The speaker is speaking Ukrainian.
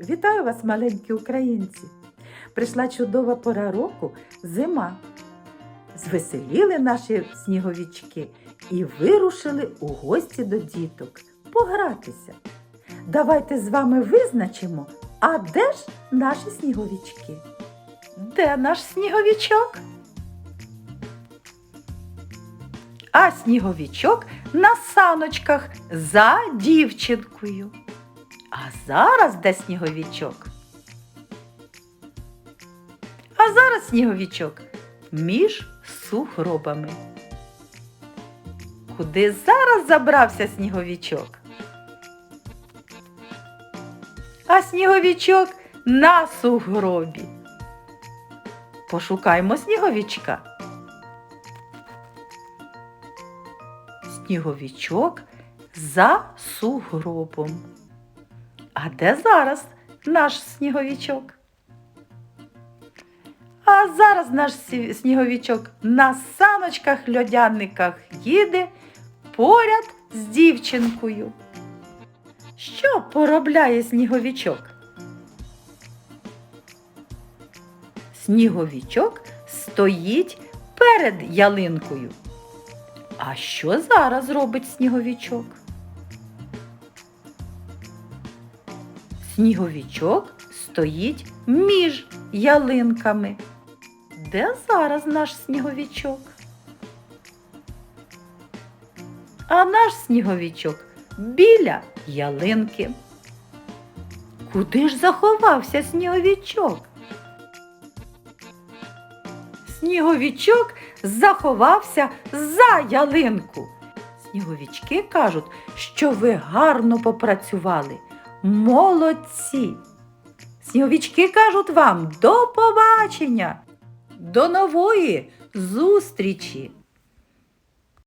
Вітаю вас, маленькі українці! Прийшла чудова пора року зима. Звеселіли наші сніговічки і вирушили у гості до діток погратися. Давайте з вами визначимо, а де ж наші сніговічки? Де наш сніговічок? А сніговічок на саночках за дівчинкою. А зараз де сніговічок? А зараз сніговічок між сугробами. Куди зараз забрався сніговічок? А сніговічок на сугробі. Пошукаймо сніговічка. Сніговічок за сугробом. А де зараз наш сніговічок? А зараз наш сніговічок на саночках льодяниках їде поряд з дівчинкою. Що поробляє сніговічок? Сніговічок стоїть перед ялинкою. А що зараз робить сніговічок? Сніговічок стоїть між ялинками. Де зараз наш сніговічок? А наш сніговічок біля ялинки. Куди ж заховався сніговічок? Сніговічок заховався за ялинку. Сніговічки кажуть, що ви гарно попрацювали. Молодці! Сніговічки кажуть вам до побачення, до нової зустрічі!